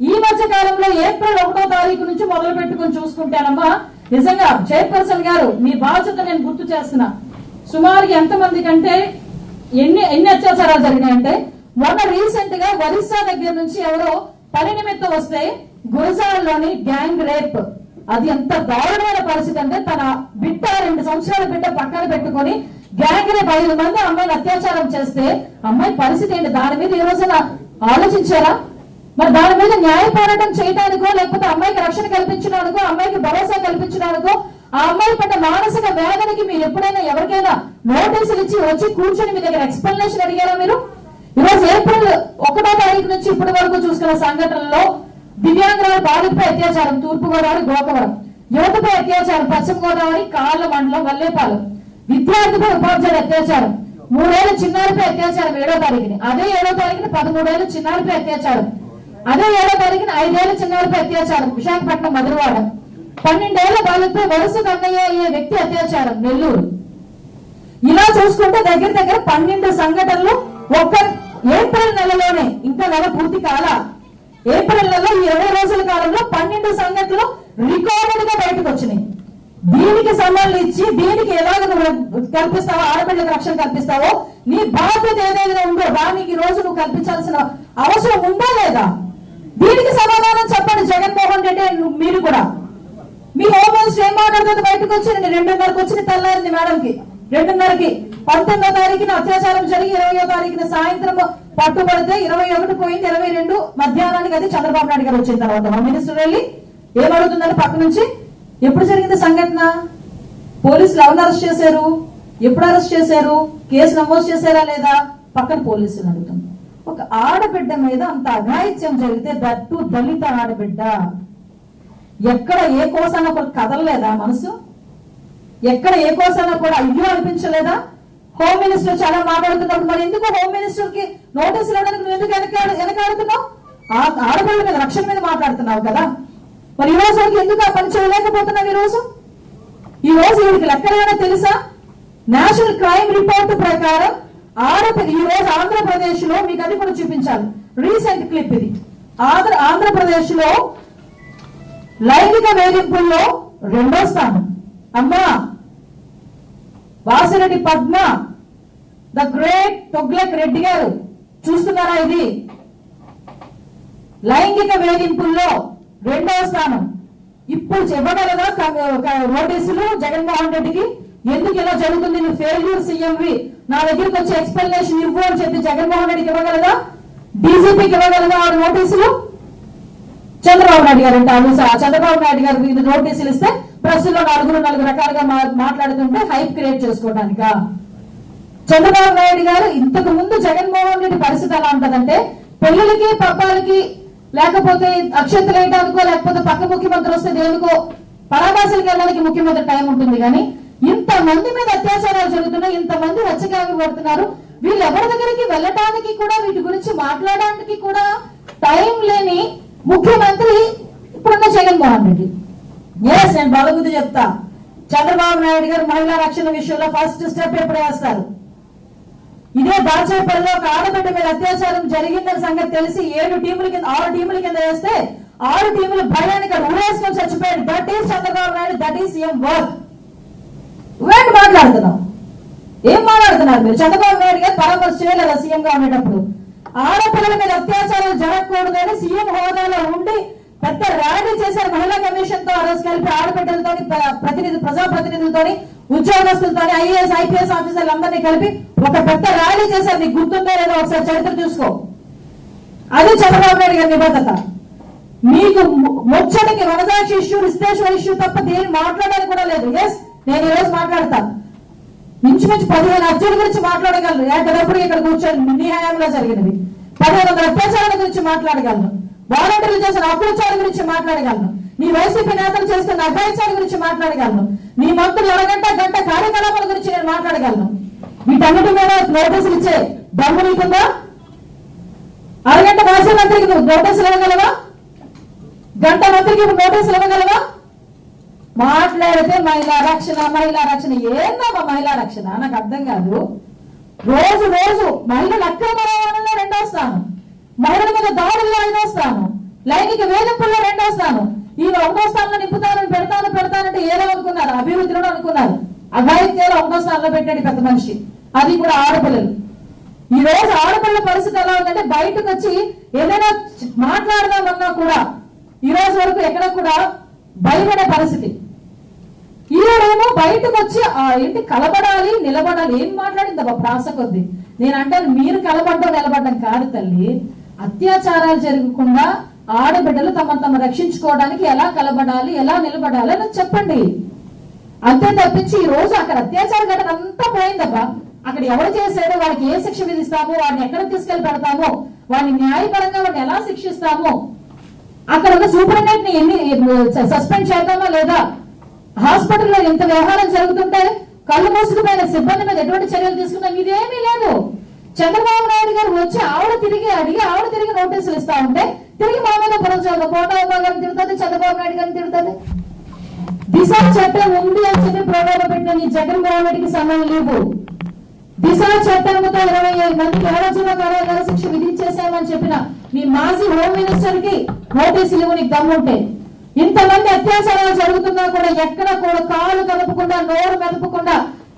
ఈ మధ్య కాలంలో ఏప్రిల్ ఒకటో తారీఖు నుంచి మొదలు పెట్టుకుని చూసుకుంటానమ్మా. నిజంగా చైర్పర్సన్ గారు మీ బాధ్యత నేను గుర్తు చేస్తున్నా. సుమారు ఎంతమంది కంటే ఎన్ని ఎన్ని అత్యాచారాలు జరిగినాయంటే మొన్న రీసెంట్గా ఒరిస్సా దగ్గర నుంచి ఎవరో పని నిమిత్తం వస్తే గురజాలలోని గ్యాంగ్ రేప్. అది ఎంత దారుణమైన పరిస్థితి అంటే తన బిడ్డ రెండు సంవత్సరాల బిడ్డ పక్కన పెట్టుకొని గ్యాంగ్ రేప్ ఐదు మంది అమ్మాయిని అత్యాచారం చేస్తే అమ్మాయి పరిస్థితి ఏంటి? దాని మీద ఈ రోజున ఆలోచించారా? మరి దాని మీద న్యాయ పోరాటం చేయడానికో లేకపోతే అమ్మాయికి రక్షణ కల్పించడానికో అమ్మాయికి భరోసా కల్పించడానికో ఆ అమ్మాయి పడ్డ మానసిక వేదనకి మీరు ఎప్పుడైనా ఎవరికైనా నోటీసులు ఇచ్చి వచ్చి కూర్చొని మీ దగ్గర ఎక్స్ప్లెనేషన్ అడిగారా మీరు? ఈరోజు ఏప్రిల్ ఒకటో తారీఖు నుంచి ఇప్పటి వరకు చూసుకున్న సంఘటనలో దివ్యాంగురాలు బాలికపై అత్యాచారం తూర్పు గోదావరి గోకవరం. యువతపై అత్యాచారం పశ్చిమ గోదావరి కాళ్ళ మండలం వల్లేపాలెం. విద్యార్థిపై ఉపాధ్యాయుడు అత్యాచారం మూడేళ్ళ చిన్నారిపై అత్యాచారం ఏడో తారీఖుని. అదే ఏడో తారీఖున పదమూడేళ్ళ చిన్నారిపై అత్యాచారం. అదే ఏడో తారీఖున ఐదేళ్ళ చిన్నారిపై అత్యాచారం. విశాఖపట్నం మధురవాడ. పన్నెండేళ్ళ బాలికపై వరుస కన్నయ్య అయ్యే వ్యక్తి అత్యాచారం. నెల్లూరు. ఇలా చూసుకుంటే దగ్గర దగ్గర పన్నెండు సంఘటనలు ఒక్క ఏప్రిల్ నెలలోనే ఇంకా నెల పూర్తి కాల. ఏప్రిల్ నెలలో ఈ ఇరవై రోజుల కాలంలో పన్నెండు సంఘటనలు రికార్డెడ్గా బయటకు వచ్చినాయి. దీనికి సంబంధించి దీనికి ఎలాగ కల్పిస్తావో ఆడపిల్లకి రక్షణ కల్పిస్తావో నీ బాధ్యత ఏదైనా ఉందో దానికి ఈ రోజు నువ్వు కల్పించాల్సిన అవసరం ఉందా లేదా? మీరు కూడా. మీ హోమ్ మినిస్టర్ ఏం మాట్లాడుతుంది బయటకు వచ్చింది రెండున్నరకు వచ్చిన తెల్లారింది మేడంకి. రెండున్నరకి. పంతొమ్మిదో తారీఖున అత్యాచారం జరిగి ఇరవయో తారీఖున సాయంత్రం పట్టుబడితే ఇరవై ఒకటి పోయింది ఇరవై రెండు మధ్యాహ్నానికి అది చంద్రబాబు నాయుడు గారు వచ్చిన తర్వాత. మా మినిస్టర్ వెళ్ళి ఏమడుగుతుందని పక్క నుంచి? ఎప్పుడు జరిగింది సంఘటన? పోలీసులు ఎవరు అరెస్ట్ చేశారు? ఎప్పుడు అరెస్ట్ చేశారు? కేసు నమోదు చేశారా లేదా? పక్కన పోలీసులు అడుగుతుంది ఒక ఆడబిడ్డ మీద అంత అఘాయిత్యం జరిగితే దట్టు దళిత ఆడబిడ్డ. ఎక్కడ ఏ కోసాన కూడా కదలలేదా మనసు? ఎక్కడ ఏ కోసాన కూడా అయ్యో అనిపించలేదా? హోమ్ మినిస్టర్ చాలా మాట్లాడుతున్నప్పుడు మరి ఎందుకు హోమ్ మినిస్టర్కి నోటీస్ ఇవ్వడానికి నువ్వు ఎందుకు వెనక వెనకాడుతున్నావు ఆ ఆడపిల్లల మీద రక్షణ మీద మాట్లాడుతున్నావు కదా. మరి ఈ రోజు వరకు ఎందుకు ఆ పని చేయలేకపోతున్నావు ఈ రోజు? ఈ రోజు వీడికి లెక్కలేమైనా తెలుసా? నేషనల్ క్రైమ్ రిపోర్ట్ ప్రకారం ఆడపిల్ల ఈ రోజు ఆంధ్రప్రదేశ్లో మీకు అది కూడా చూపించాలి. రీసెంట్ క్లిప్ ఇది. ఆంధ్ర ఆంధ్రప్రదేశ్లో లైంగిక వేధింపుల్లో రెండో స్థానం. అమ్మా వాసిరెడ్డి పద్మ ద గ్రేట్ తొగ్లక్ రెడ్డి గారు చూస్తున్నారా ఇది? లైంగిక వేధింపుల్లో రెండవ స్థానం. ఇప్పుడు చెప్పగలదా నోటీసులు జగన్మోహన్ రెడ్డికి? ఎందుకు ఇలా జరుగుతుంది? నువ్వు ఫెయిల్యూర్ సీఎంవి. నా దగ్గరికి వచ్చి ఎక్స్ప్లెనేషన్ ఇవ్వు అని చెప్పి జగన్మోహన్ రెడ్డికి ఇవ్వగలదా? డీజీపీకి ఇవ్వగలదా ఆ నోటీసులు? చంద్రబాబు నాయుడు గారు అంటారు స- చంద్రబాబు నాయుడు గారు మీద నోటీసులు ఇస్తే ప్రెస్లో నలుగురు నలుగురు రకాలుగా మాట్లాడుతుంటే హైప్ క్రియేట్ చేసుకోవడానిక? చంద్రబాబు నాయుడు గారు ఇంతకు ముందు జగన్మోహన్ రెడ్డి పరిస్థితి ఎలా ఉంటదంటే పెళ్ళికి పప్పాలకి లేకపోతే అక్షంతలు వేయడానికో లేకపోతే పక్క ముఖ్యమంత్రి వస్తే దేనికో పరాభాషలకు వెళ్ళడానికి ముఖ్యమంత్రి టైం ఉంటుంది కానీ ఇంత మంది మీద అత్యాచారాలు జరుగుతున్నాయి ఇంతమంది హత్యకాలు పడుతున్నారు. వీళ్ళు ఎవరి దగ్గరికి వెళ్ళటానికి కూడా వీటి గురించి మాట్లాడడానికి కూడా టైం లేని ముఖ్యమంత్రి ఇప్పుడున్న జగన్మోహన్ రెడ్డి. ఎస్ నేను బలగుద్ది చెప్తా. చంద్రబాబు నాయుడు గారు మహిళా రక్షణ విషయంలో ఫస్ట్ స్టెప్ ఎప్పుడు వేస్తారు? ఇదే దాచేపల్లిలో ఒక ఆడబిడ్డ మీద అత్యాచారం జరిగిందని సంగతి తెలిసి ఏడు టీముల కింద ఆరు టీముల కింద వేస్తే ఆరు టీములు భయానికి ఉరేసుకొని చచ్చిపోయాడు that is Chandrababu Naidu that is CM work నువ్వేంటి మాట్లాడుతున్నావు? ఏం మాట్లాడుతున్నారు మీరు? చంద్రబాబు నాయుడు గారు పరామర్శ చేయలేదా సీఎం గా ఉండేటప్పుడు? ఆడపిల్లల మీద అత్యాచారాలు జరగకూడదని సీఎం హోదాలో ఉండి పెద్ద ర్యాలీ చేశారు మహిళా కమిషన్తో. ఆ రోజు కలిపి ఆడబిడ్డలతో ప్రతినిధి ప్రజాప్రతినిధులతో ఉద్యోగస్తులతో ఐఏఎస్ ఐపీఎస్ ఆఫీసర్లు అందరినీ కలిపి ఒక పెద్ద ర్యాలీ చేశారు. నీకు గుర్తుందో లేదో ఒకసారి చరిత్ర చూసుకో. అది చంద్రబాబు నాయుడు గారి నిబద్ధత. మీకు ముచ్చటికి వనదాక్షి ఇష్యూ విశ్లేషణ ఇష్యూ తప్ప దేని మాట్లాడడానికి కూడా లేదు. ఎస్ నేను ఈ రోజు మాట్లాడతాను. ఇంచుమించు పదిహేను హత్యల గురించి మాట్లాడగలరు ఎక్కడప్పుడు ఇక్కడ కూర్చొని నీ హయాంలో జరిగినవి పదిహేను వందల అత్యాచారాల గురించి మాట్లాడగలను. వాలంటీర్లు చేసిన అత్యాచారాల గురించి మాట్లాడగలను. నీ వైసీపీ నేతలు చేస్తున్న అఘాయిత్యాల గురించి మాట్లాడగలను. నీ మంత్రులు అరగంట గంట కార్యకలాపాల గురించి నేను మాట్లాడగలను. వీటన్నిటి మీద నోటీసులు ఇచ్చే దమ్ము నీకుందా? అరగంట భాష మంత్రికి నువ్వు నోటీసులు ఇవ్వగలవా? గంట మంత్రికి నోటీసులు ఇవ్వగలవా? మాట్లాడితే మహిళా రక్షణ మహిళా రక్షణ. ఏందమ్మా మహిళా రక్షణ? నాకు అర్థం కాదు. రోజు రోజు మహిళలు అక్రమ రవాణాలో రెండో స్థానం. మహిళల మీద దాడుల్లో ఐదో స్థానం. లైంగిక వేధింపుల్లో రెండో స్థానం. ఈ ఒంగో స్థానంలో నింపుతాను పెడతాను పెడతానంటే ఏదో అనుకున్నారు అభివృద్ధిలో అనుకున్నారు. అఘాయిత్యాలు ఒంగో స్థానంలో పెట్టాడు పెద్ద మనిషి. అది కూడా ఆడపిల్లలు. ఈ రోజు ఆడపిల్లల పరిస్థితి ఎలా ఉందంటే బయటకు వచ్చి ఏదైనా మాట్లాడదామన్నా కూడా ఈ రోజు వరకు ఎక్కడ కూడా భయపడే పరిస్థితి. ఈరోడేమో బయటకు వచ్చి ఆ ఏంటి కలబడాలి నిలబడాలి ఏం మాట్లాడింది అబ్బా ప్రాస కొద్ది? నేను అంటాను మీరు కలబడ్డం నిలబడడం కాదు తల్లి. అత్యాచారాలు జరగకుండా ఆడబిడ్డలు తమ తమ రక్షించుకోవడానికి ఎలా కలబడాలి ఎలా నిలబడాలి అని చెప్పండి. అంతే తప్పించి ఈ రోజు అక్కడ అత్యాచార ఘటన అంతా పోయిందబ్బా. అక్కడ ఎవరు చేశాడో వాడికి ఏ శిక్ష విధిస్తామో వాడిని ఎక్కడ తీసుకెళ్ళి పెడతామో వాడిని న్యాయపరంగా వాడిని ఎలా శిక్షిస్తామో అక్కడ ఉన్న సూపరింటెండెంట్ని ఎన్ని సస్పెండ్ చేద్దామా లేదా? హాస్పిటల్లో ఎంత వ్యవహారం జరుగుతుంటే కళ్ళు మూసుకుపోయిన సిబ్బంది మీద ఎటువంటి చర్యలు తీసుకున్నాం ఇదేమీ లేదు. చంద్రబాబు నాయుడు గారు వచ్చి ఆవిడ తిరిగి అడిగి ఆవిడ తిరిగి నోటీసులు ఇస్తా ఉంటే తిరిగి మా మీద పురంచాలి కోట గారిని తిడుతుంది చంద్రబాబు నాయుడు గారిని తిడుతుంది. దిశ చట్టం ఉంది అని చెప్పి ప్రోగ్రామ్ పెట్టిన నీ జగన్మోహన్ రెడ్డికి సమయం లేదు. దిశ చట్టంతో ఇరవై ఐదు మందికి ఆలోచన కార్యాలయ శిక్ష విధించేశామని చెప్పిన మీ మాజీ హోమ్ మినిస్టర్కి నోటీసులు నీకు దమ్ముంటే. ఇంతమంది అత్యాచారాలు జరుగుతున్నా కూడా ఎక్కడ కూడా కాలు కదపకుండా నోరు మెదపకుండా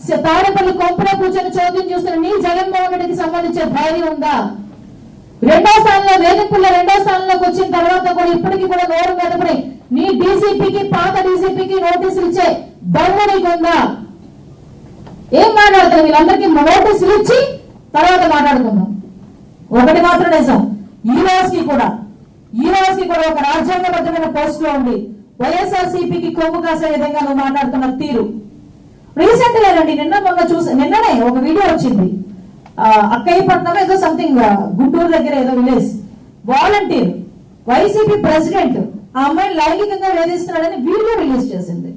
స- తాడేపల్లి కొంపలో కూర్చొని చోద్యం చూస్తున్న నీ జగన్మోహన్ రెడ్డికి సంబంధించే ధైర్యం ఉందా? రెండో స్థానంలో వేదికల్లో రెండో స్థానంలోకి వచ్చిన తర్వాత కూడా ఇప్పటికీ కూడా నోరు మెదపడి నీ డీసీపీకి పాత డీసీపీకి నోటీసులు ఇచ్చే దమ్ము నీకుందా? ఏం మాట్లాడతారు వీళ్ళందరికీ నోటీసులు ఇచ్చి తర్వాత మాట్లాడుకుందాం. ఒకటి మాత్రం నిజం ఈ రోజుకి కూడా ఈ రోజుకి కూడా ఒక రాజ్యాంగబద్ధమైన పోస్ట్లో ఉంది వైఎస్ఆర్ సిపికి కొమ్ము కాసే విధంగా నువ్వు మాట్లాడుతున్న తీరు. రీసెంట్గా రండి నిన్న మొన్న చూసి నిన్ననే ఒక వీడియో వచ్చింది. ఆ, అక్కయ్యపట్నం ఏదో సంథింగ్ గుంటూరు దగ్గర ఏదో విలేజ్ వాలంటీర్ వైసీపీ ప్రెసిడెంట్ ఆ అమ్మాయిని లైంగికంగా వేధిస్తున్నాడని వీడియో రిలీజ్ చేసింది.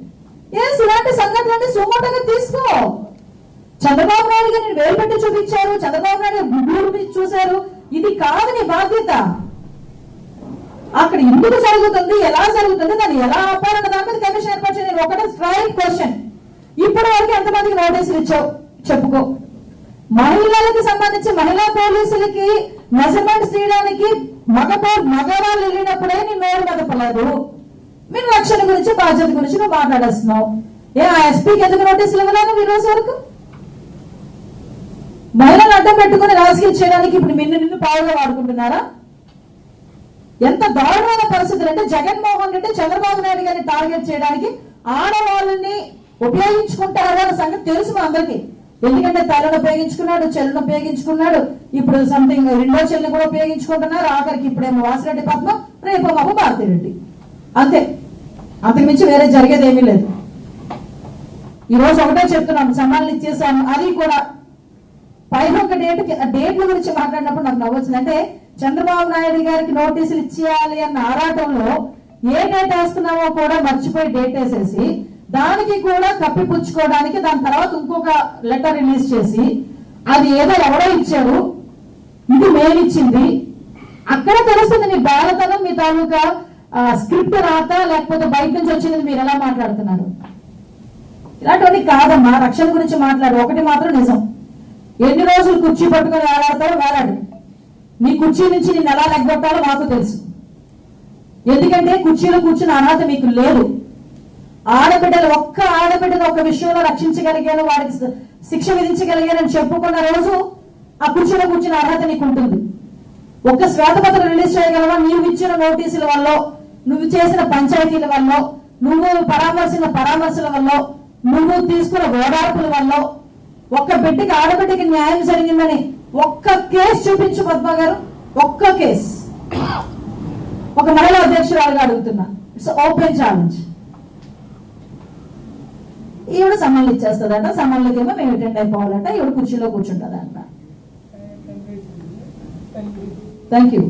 ఎస్ ఇలాంటి సంఘటనని సుమోటగా తీసుకో. చంద్రబాబు నాయుడు గారిని వేలు పెట్టి చూపించారు చంద్రబాబు నాయుడు గుడ్డూరు చూశారు. ఇది కాదు నీ బాధ్యత. అక్కడ ఎందుకు జరుగుతుంది ఎలా జరుగుతుంది దాన్ని ఎలా ఆపాలన్న దాని మీద కమిషన్ ఏర్పాటు చేయండి. ఒకటే స్ట్రైట్ క్వశ్చన్ ఇప్పటి వరకు ఎంతమందికి నోటీసులు ఇచ్చావు? చెప్పుకో. మహిళలకు సంబంధించి మహిళా పోలీసులకి మెజర్మెంట్ తీయడానికి మగ మగవాళ్ళు వెళ్ళినప్పుడే నీ నోరు మెదపలేదు. మీరు రక్షణ గురించి బాధ్యత గురించి నువ్వు మాట్లాడేస్తున్నావు. ఏ ఆ ఎస్పీకి ఎందుకు నోటీసులు ఇవ్వలేదు ఈ రోజు వరకు? మహిళలు అడ్డం పెట్టుకుని రాజకీయం చేయడానికి ఇప్పుడు నిన్ను నిన్ను పావుగా వాడుకుంటున్నారా? ఎంత దారుణమైన పరిస్థితులు అంటే జగన్మోహన్ రెడ్డి చంద్రబాబు నాయుడు గారిని టార్గెట్ చేయడానికి ఆడవాళ్ళని ఉపయోగించుకుంటారు అన్న సంగతి తెలుసు మా అందరికి. ఎందుకంటే తలను ఉపయోగించుకున్నాడు చెల్లను ఉపయోగించుకున్నాడు ఇప్పుడు సంథింగ్ రెండో చెల్లిని కూడా ఉపయోగించుకుంటున్నారు ఆఖరికి ఇప్పుడేమో వాసిరెడ్డి పద్మం రేపు మాకు భారతిరెడ్డి అంతే. అంతకుమించి వేరే జరిగేది ఏమీ లేదు. ఈరోజు ఒకటే చెప్తున్నాను సమాధానం ఇచ్చేసాను అది కూడా పైన ఒక డేట్ డేట్ల గురించి మాట్లాడినప్పుడు నాకు నవ్వొచ్చింది అంటే చంద్రబాబు నాయుడు గారికి నోటీసులు ఇచ్చేయాలి అన్న ఆరాటంలో ఏ డేట్ వేస్తున్నామో కూడా మర్చిపోయి డేట్ వేసేసి దానికి కూడా కప్పిపుచ్చుకోవడానికి దాని తర్వాత ఇంకొక లెటర్ రిలీజ్ చేసి అది ఏదో ఎవడో ఇచ్చారు ఇది మేమిచ్చింది. అక్కడ తెలుస్తుంది మీ బాలతనం మీ తాలూకా స్క్రిప్ట్ రాత లేకపోతే బయట నుంచి వచ్చింది మీరు ఎలా మాట్లాడుతున్నారు? ఇలాంటివన్నీ కాదమ్మా రక్షణ గురించి మాట్లాడు ఒకటి మాత్రం నిజం. ఎన్ని రోజులు కుర్చీ పట్టుకొని వేలాడతారో వేలాడు నీ కుర్చీ నుంచి నేను ఎలా లెగ్గొట్టాలో మాకు తెలుసు. ఎందుకంటే కుర్చీలో కూర్చున్న అర్హత మీకు లేదు. ఆడబిడ్డలు ఒక్క ఆడబిడ్డను ఒక విషయంలో రక్షించగలిగాను వాడికి శిక్ష విధించగలిగానని చెప్పుకున్న రోజు ఆ కుర్చీలో కూర్చున్న అర్హత నీకు ఉంటుంది ఒక్క శ్వేతపత్రం రిలీజ్ చేయగలవా? నీవు ఇచ్చిన నోటీసుల వల్ల నువ్వు చేసిన పంచాయతీల వల్ల నువ్వు పరామర్శిన పరామర్శల వల్ల నువ్వు తీసుకున్న ఓదార్పుల వల్ల ఒక్క బిడ్డకి ఆడబిడ్డకి న్యాయం జరిగిందని ఒక్క కేసు చూపించు పద్మ గారు ఒక్క కేసు. ఒక మహిళా అధ్యక్షురాలుగా అడుగుతున్నా. ఇట్స్ ఓపెన్ ఛాలెంజ్ ఈవిడ సమ్మల్ని ఇచ్చేస్తుందట సమ్మల్నికేమో మేము అటెండ్ అయిపోవాలంట ఈవిడ కుర్చీలో కూర్చుంటుందంట. Thank you